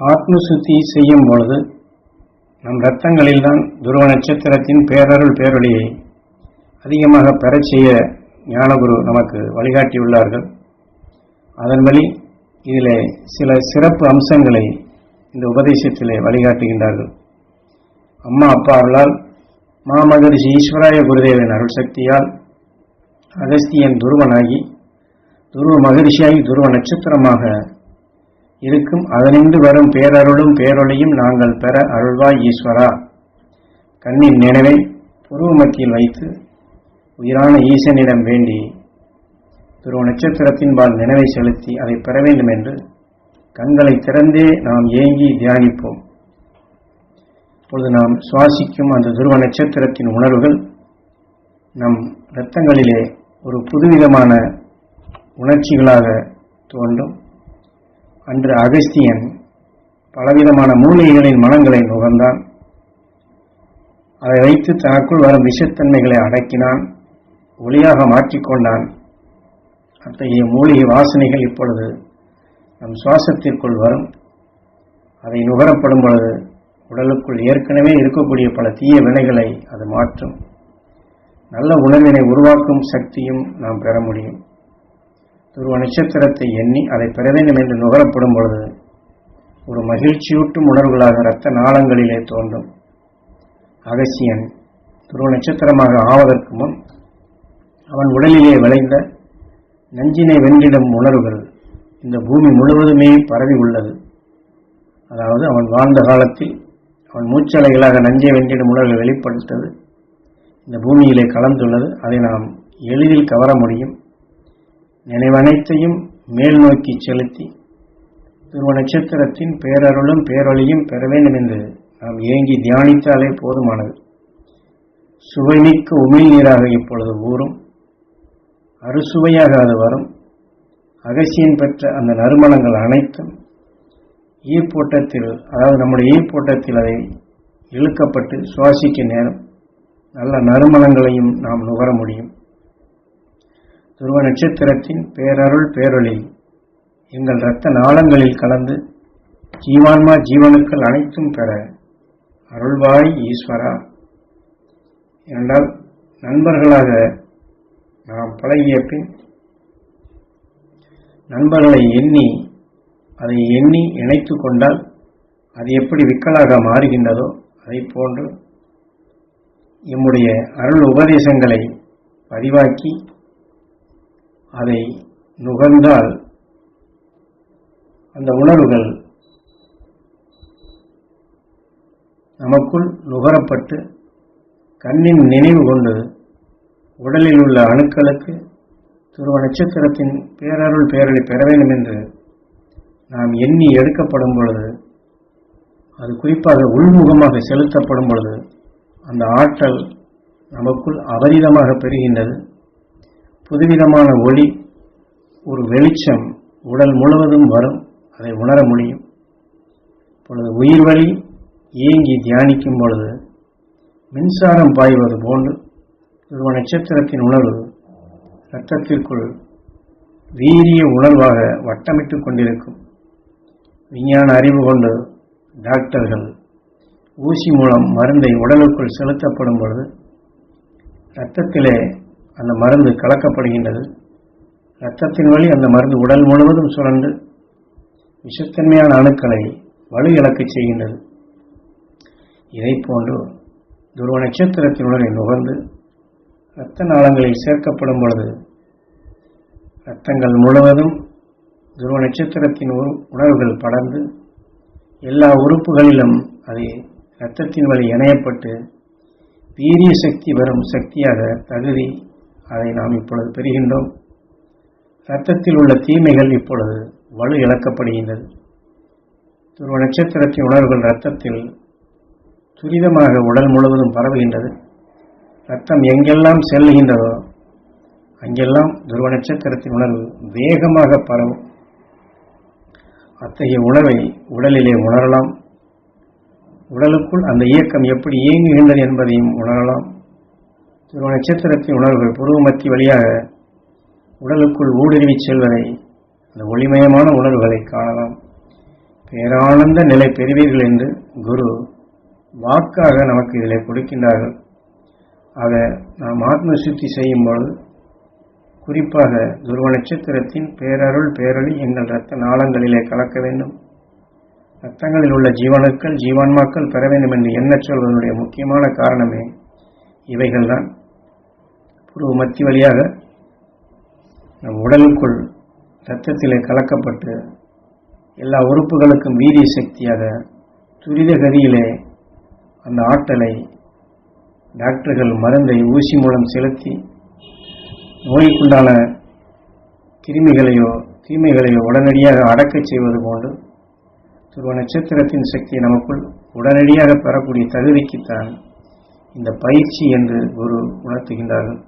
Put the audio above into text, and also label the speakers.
Speaker 1: ஆத்மசுத்தி செய்யும் பொழுது நம் ரத்தங்களில்தான் துருவ நட்சத்திரத்தின் பேரருள் பேரொழியை அதிகமாக பெறச் செய்ய ஞானகுரு நமக்கு வழிகாட்டியுள்ளார்கள். அதன் வழி இதில் சில சிறப்பு அம்சங்களை இந்த உபதேசத்திலே வழிகாட்டுகின்றார்கள். அம்மா அப்பா அருளால் மாமகரிஷி ஈஸ்வராய குருதேவன் அருள் சக்தியால் அகஸ்தியன் துருவனாகி துருவ மகரிஷியாகி துருவ நட்சத்திரமாக இருக்கும். அதனின்று வரும் பேரருளும் பேரொளியும் நாங்கள் பெற அருள்வாய் ஈஸ்வரா. கண்ணின் நினைவை புருவ மத்தியில் வைத்து உயிரான ஈசனிடம் வேண்டி துருவ நட்சத்திரத்தின்பால் நினைவை செலுத்தி அதை பெற வேண்டும் என்று கண்களை திறந்தே நாம் ஏங்கி தியானிப்போம் இப்பொழுது நாம் சுவாசிக்கும் அந்த துருவ நட்சத்திரத்தின் உணர்வுகள் நம் இரத்தங்களிலே ஒரு புதுவிதமான உணர்ச்சிகளாக தோன்றும். அன்று அகஸ்தியன் பலவிதமான மூலிகைகளின் மனங்களை நுகர்ந்தான். அதை வைத்து தனக்குள் வரும் விஷத்தன்மைகளை அடக்கினான். ஒளியாக மாற்றிக்கொண்டான் அத்தகைய மூலிகை வாசனைகள் இப்பொழுது நம் சுவாசத்திற்குள் வரும். அதை நுகரப்படும் பொழுது உடலுக்குள் ஏற்கனவே இருக்கக்கூடிய பல தீய வினைகளை அது மாற்றும். நல்ல உணர்வினை உருவாக்கும் சக்தியும் நாம் பெற முடியும். துருவ நட்சத்திரத்தை எண்ணி அதை பெற வேண்டும் என்று நுகரப்படும் பொழுது ஒரு மகிழ்ச்சியூட்டும் உணர்வுகளாக இரத்த நாளங்களிலே தோன்றும். அகசியன் துருவ நட்சத்திரமாக ஆவதற்கு முன் அவன் உடலிலே விளைந்த நஞ்சினை வென்றிடும் உணர்வுகள் இந்த பூமி முழுவதுமே பரவி உள்ளது. அதாவது அவன் வாழ்ந்த காலத்தில் அவன் மூச்சலைகளாக நஞ்சை வென்றிடும் உணர்வுகள் வெளிப்படுத்தது. இந்த பூமியிலே கலந்துள்ளது. அதை நாம் எளிதில் கவர முடியும். நினைவனைத்தையும் மேல் நோக்கி செலுத்தி துருவ நட்சத்திரத்தின் பேரருளும் பேரொழியும் பெற வேண்டும் என்று நாம் ஏங்கி தியானித்தாலே போதுமானது. சுவைமிக்க உமிழ் நீராக இப்பொழுது ஊறும். அறுசுவையாக அது வரும். அகசியன் பெற்ற அந்த நறுமணங்கள் அனைத்தும் ஈர்ப்போட்டத்தில் அதாவது நம்முடைய ஈர்ப்போட்டத்தில் அதை இழுக்கப்பட்டு சுவாசிக்க நேரம். நல்ல நறுமணங்களையும் நாம் நுகர முடியும். துருவ நட்சத்திரத்தின் பேரருள் பேரொளி. எங்கள் இரத்த நாளங்களில் கலந்து ஜீவான்மா ஜீவனுக்கள் அனைத்தும் பெற அருள்வாய் ஈஸ்வரா. என்றால் நண்பர்களாக நாம் பழகிய பின் நண்பர்களை எண்ணி அதை எண்ணி இணைத்து கொண்டால் அது எப்படி விக்கலாக மாறுகின்றதோ அதை போன்று எம்முடைய அருள் உபதேசங்களை பதிவாக்கி அதை நுகர்ந்தால் அந்த உணர்வுகள் நமக்குள் நுகரப்பட்டு கண்ணின் நினைவு கொண்டு உடலில் உள்ள அணுக்களுக்கு துருவ நட்சத்திரத்தின் பேரருள் பேரலை பெற வேண்டும் என்று நாம் எண்ணி எடுக்கப்படும் பொழுது அது குறிப்பாக உள்முகமாக செலுத்தப்படும் பொழுது அந்த ஆற்றல் நமக்குள் அபரிதமாக பெறுகின்றது. புதுவிதமான ஒளி ஒரு வெளிச்சம் உடல் முழுவதும் வரும் அதை உணர முடியும். பொழுது உயிர் வழி ஏங்கி தியானிக்கும் பொழுது மின்சாரம் பாய்வது போன்று துருவ நட்சத்திரத்தின் உணர்வு இரத்தத்திற்குள் வீரிய உணர்வாக வட்டமிட்டுக் கொண்டிருக்கும். விஞ்ஞான அறிவு கொண்டு டாக்டர்கள் ஊசி மூலம் மருந்தை உடலுக்குள் செலுத்தப்படும் பொழுது இரத்தத்திலே அந்த மருந்து கலக்கப்படுகின்றது. இரத்தத்தின் வழி அந்த மருந்து உடல் முழுவதும் சுரண்டு விஷத்தன்மையான அணுக்களை வலு இழக்கச் செய்கின்றது. இதை போன்று துருவ நட்சத்திரத்தினுடனே நுகர்ந்து இரத்த நாளங்களில் சேர்க்கப்படும் பொழுது இரத்தங்கள் முழுவதும் துருவ நட்சத்திரத்தின் உணர்வுகள் படர்ந்து எல்லா உறுப்புகளிலும் அது இரத்தத்தின் வழி இணையப்பட்டு வீரிய சக்தி வரும் சக்தியாக தகுதி அதை நாம் இப்பொழுது பெறுகின்றோம். இரத்தத்தில் உள்ள தீமைகள் இப்பொழுது வலு இழக்கப்படுகின்றது. துருவ நட்சத்திரத்தின் உணர்வுகள் இரத்தத்தில் துரிதமாக உடல் முழுவதும் பரவுகின்றது. ரத்தம் எங்கெல்லாம் செல்லுகின்றதோ அங்கெல்லாம் துருவ நட்சத்திரத்தின் உணர்வு வேகமாக பரவும். அத்தகைய உணர்வை உடலிலே உணரலாம். உடலுக்குள் அந்த இயக்கம் எப்படி இயங்குகின்றது என்பதையும் உணரலாம். துருவ நட்சத்திரத்தின் உணர்வுகள் புருவமத்தி வழியாக உடலுக்குள் ஊடுருவி செல்வதை அந்த ஒளிமயமான உணர்வுகளை காணலாம். பேரானந்த நிலை பெறுவீர்கள் என்று குரு வாக்காக நமக்கு இதில் கொடுக்கின்றார்கள். ஆக நாம் ஆத்ம சுத்தி செய்யும் பொழுது குறிப்பாக துருவ நட்சத்திரத்தின் பேரருள் பேரொளி எங்கள் இரத்த நாளங்களிலே கலக்க வேண்டும். ரத்தங்களில் உள்ள ஜீவனுக்கள் ஜீவான்மாக்கள் பெற வேண்டும் என்று எண்ண சொல்வதனுடைய முக்கியமான காரணமே இவைகள்தான். புருவ மத்தி வழியாக நம் உடலுக்குள் இரத்தத்திலே கலக்கப்பட்டு எல்லா உறுப்புகளுக்கும் வீரிய சக்தியாக துரித கதியிலே அந்த ஆற்றலை டாக்டர்கள் மருந்தை ஊசி மூலம் செலுத்தி நோய்க்குண்டான கிருமிகளையோ தீமைகளையோ உடனடியாக அடக்கச் செய்வது போன்று துருவ நட்சத்திரத்தின் சக்தியை நமக்குள் உடனடியாக பெறக்கூடிய தகுதிக்குத்தான் இந்த பயிற்சி என்று குரு உணர்த்துகின்றார்கள்.